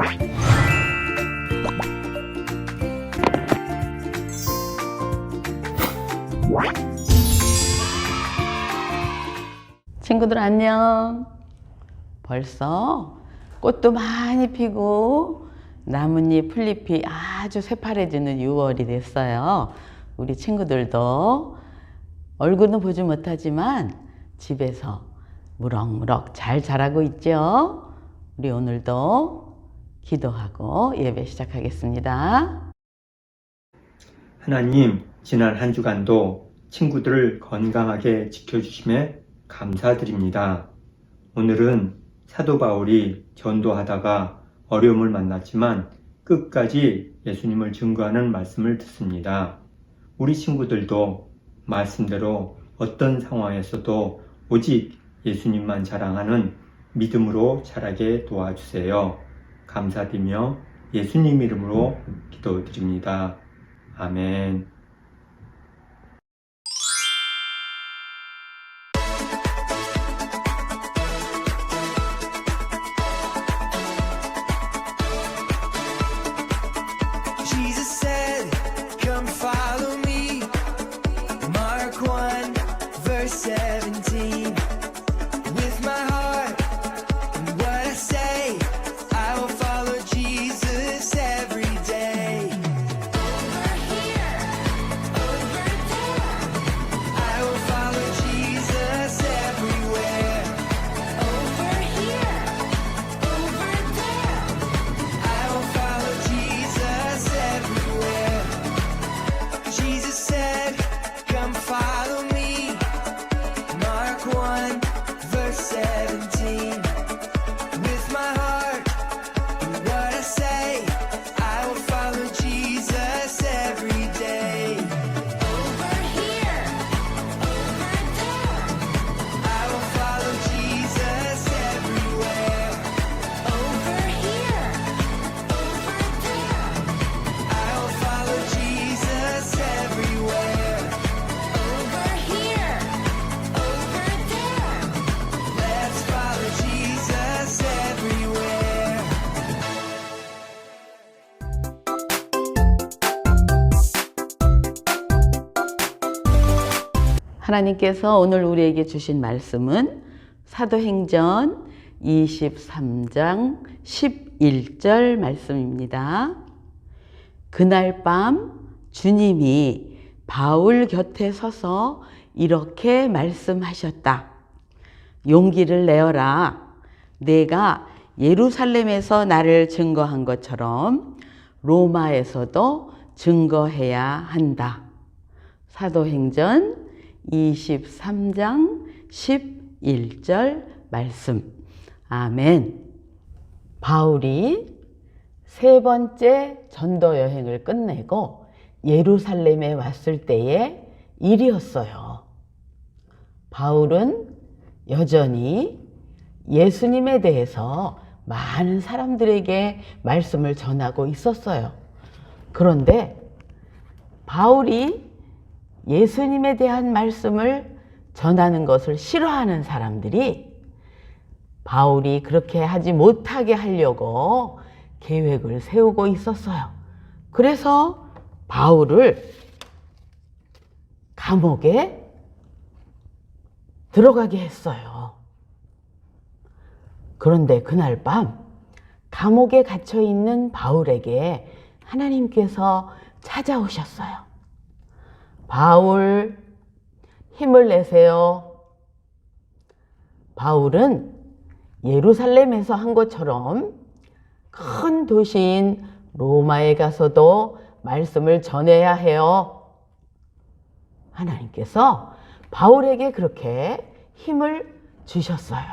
Right. 친구들 안녕. 벌써 꽃도 많이 피고 나뭇잎, 풀잎이 아주 새파래지는 6월이 됐어요. 우리 친구들도 얼굴은 보지 못하지만 집에서 무럭무럭 잘 자라고 있죠. 우리 오늘도 기도하고 예배 시작하겠습니다. 하나님, 지난 한 주간도 친구들을 건강하게 지켜주심에 감사드립니다. 오늘은 사도 바울이 전도하다가 어려움을 만났지만 끝까지 예수님을 증거하는 말씀을 듣습니다. 우리 친구들도 말씀대로 어떤 상황에서도 오직 예수님만 자랑하는 믿음으로 자라게 도와주세요. 감사드리며 예수님 이름으로 기도드립니다. 아멘. 하나님께서 오늘 우리에게 주신 말씀은 사도행전 23장 11절 말씀입니다. 그날 밤 주님이 바울 곁에 서서 이렇게 말씀하셨다. 용기를 내어라. 내가 예루살렘에서 나를 증거한 것처럼 로마에서도 증거해야 한다. 사도행전 23장 11절 말씀. 아멘. 바울이 세 번째 전도 여행을 끝내고 예루살렘에 왔을 때의 일이었어요. 바울은 여전히 예수님에 대해서 많은 사람들에게 말씀을 전하고 있었어요. 그런데 바울이 예수님에 대한 말씀을 전하는 것을 싫어하는 사람들이 바울이 그렇게 하지 못하게 하려고 계획을 세우고 있었어요. 그래서 바울을 감옥에 들어가게 했어요. 그런데 그날 밤 감옥에 갇혀 있는 바울에게 하나님께서 찾아오셨어요. 바울, 힘을 내세요. 바울은 예루살렘에서 한 것처럼 큰 도시인 로마에 가서도 말씀을 전해야 해요. 하나님께서 바울에게 그렇게 힘을 주셨어요.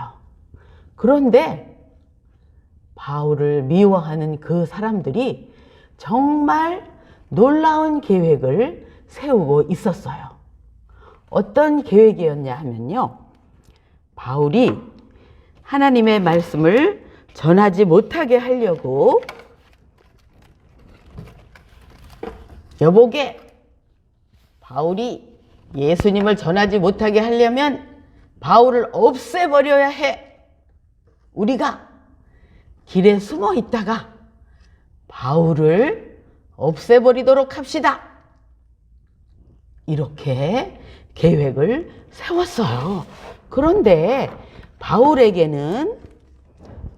그런데 바울을 미워하는 그 사람들이 정말 놀라운 계획을 세우고 있었어요. 어떤 계획이었냐 하면요. 바울이 하나님의 말씀을 전하지 못하게 하려고 여보게 바울이 예수님을 전하지 못하게 하려면 바울을 없애버려야 해. 우리가 길에 숨어 있다가 바울을 없애버리도록 합시다. 이렇게 계획을 세웠어요. 그런데 바울에게는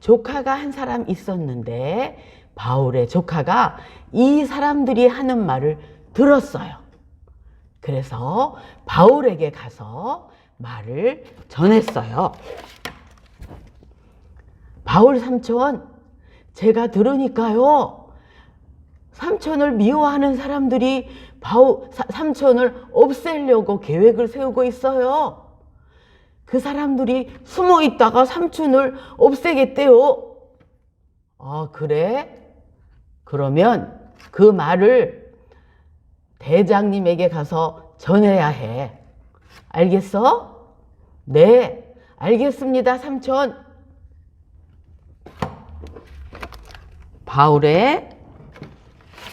조카가 한 사람 있었는데 바울의 조카가 이 사람들이 하는 말을 들었어요. 그래서 바울에게 가서 말을 전했어요. 바울 삼촌, 제가 들으니까요. 삼촌을 미워하는 사람들이 사- 삼촌을 없애려고 계획을 세우고 있어요. 그 사람들이 숨어 있다가 삼촌을 없애겠대요. 아, 그래? 그러면 그 말을 대장님에게 가서 전해야 해. 알겠어? 네, 알겠습니다, 삼촌. 바울의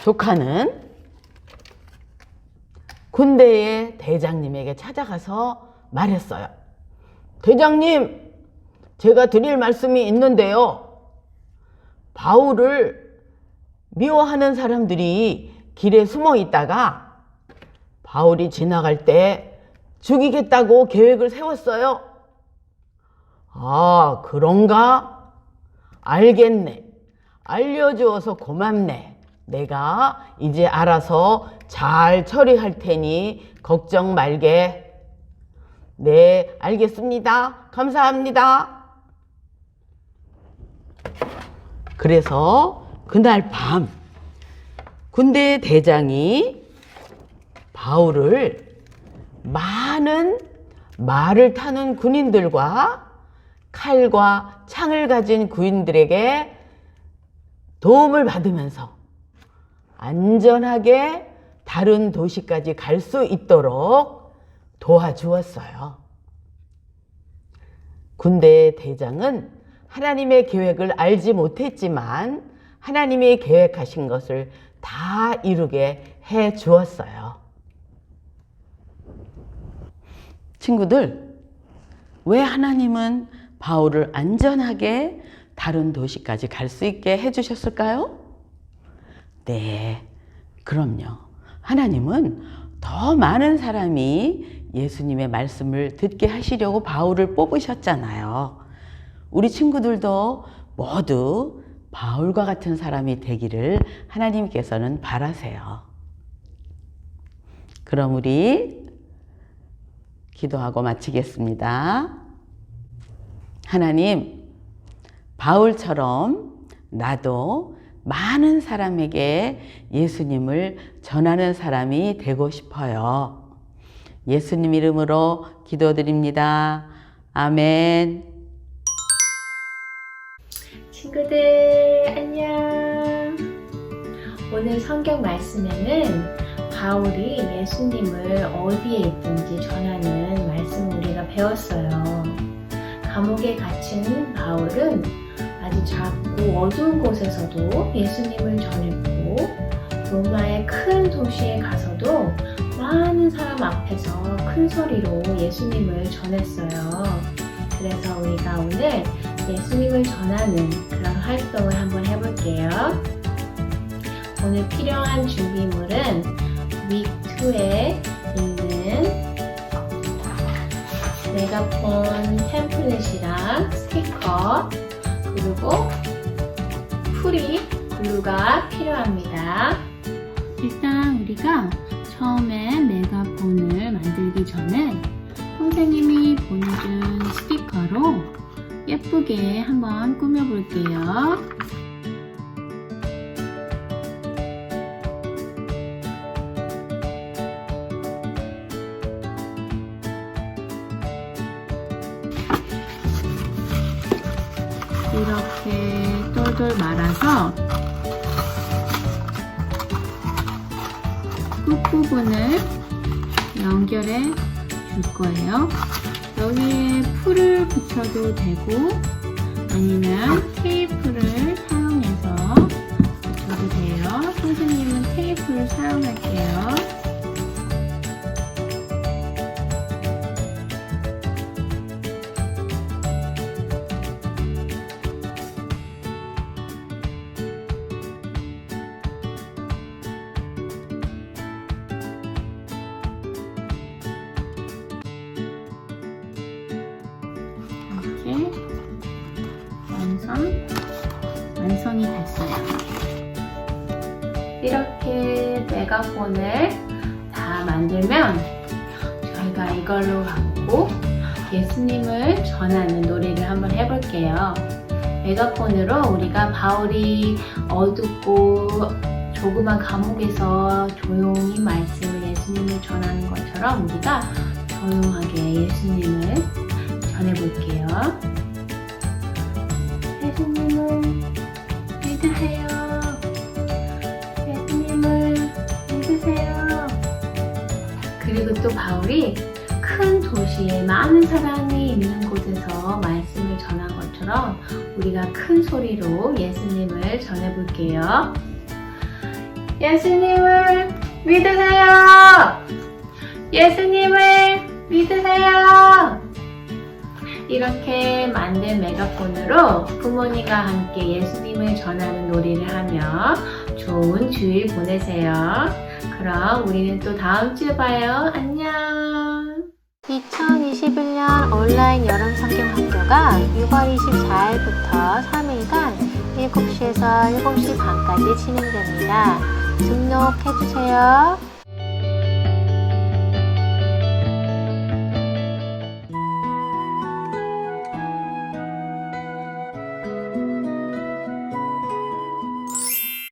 조카는 군대의 대장님에게 찾아가서 말했어요. 대장님, 제가 드릴 말씀이 있는데요. 바울을 미워하는 사람들이 길에 숨어 있다가 바울이 지나갈 때 죽이겠다고 계획을 세웠어요. 아, 그런가? 알겠네. 알려주어서 고맙네. 내가 이제 알아서 잘 처리할 테니 걱정 말게. 네, 알겠습니다. 감사합니다. 그래서 그날 밤 군대 대장이 바울을 많은 말을 타는 군인들과 칼과 창을 가진 군인들에게 도움을 받으면서 안전하게 다른 도시까지 갈 수 있도록 도와주었어요. 군대 대장은 하나님의 계획을 알지 못했지만 하나님이 계획하신 것을 다 이루게 해 주었어요. 친구들, 왜 하나님은 바울을 안전하게 다른 도시까지 갈 수 있게 해 주셨을까요? 네, 그럼요. 하나님은 더 많은 사람이 예수님의 말씀을 듣게 하시려고 바울을 뽑으셨잖아요. 우리 친구들도 모두 바울과 같은 사람이 되기를 하나님께서는 바라세요. 그럼 우리 기도하고 마치겠습니다. 하나님, 바울처럼 나도 많은 사람에게 예수님을 전하는 사람이 되고 싶어요. 예수님 이름으로 기도드립니다. 아멘. 친구들 안녕. 오늘 성경 말씀에는 바울이 예수님을 어디에 있든지 전하는 말씀을 우리가 배웠어요. 감옥에 갇힌 바울은 아주 작고 어두운 곳에서도 예수님을 전했고 로마의 큰 도시에 가서도 많은 사람 앞에서 큰 소리로 예수님을 전했어요. 그래서 우리가 오늘 예수님을 전하는 그런 활동을 한번 해볼게요. 오늘 필요한 준비물은 윅 2에 있는 메가폰 템플릿이랑 스티커 그리고 풀이 글루가 필요합니다. 일단 우리가 처음에 메가폰을 만들기 전에 선생님이 보내준 스티커로 예쁘게 한번 꾸며볼게요. 말아서 끝부분을 연결해 줄 거예요. 여기에 풀을 붙여도 되고 아니면 테이프를 사용해서 붙여도 돼요. 선생님은 테이프를 사용할게요. 됐어요. 이렇게 메가폰을 다 만들면 저희가 이걸로 갖고 예수님을 전하는 놀이를 한번 해볼게요. 메가폰으로 우리가 바울이 어둡고 조그만 감옥에서 조용히 말씀을 예수님을 전하는 것처럼 우리가 조용하게 예수님을 전해볼게요. 바울이 큰 도시에 많은 사람이 있는 곳에서 말씀을 전한 것처럼 우리가 큰 소리로 예수님을 전해볼게요. 예수님을 믿으세요. 예수님을 믿으세요. 이렇게 만든 메가폰으로 부모님과 함께 예수님을 전하는 놀이를 하며 좋은 주일 보내세요. 그럼 우리는 또 다음 주에 봐요. 안녕. 2021년 온라인 여름 성경 학교가 6월 24일부터 3일간 7시에서 7시 반까지 진행됩니다. 등록해주세요.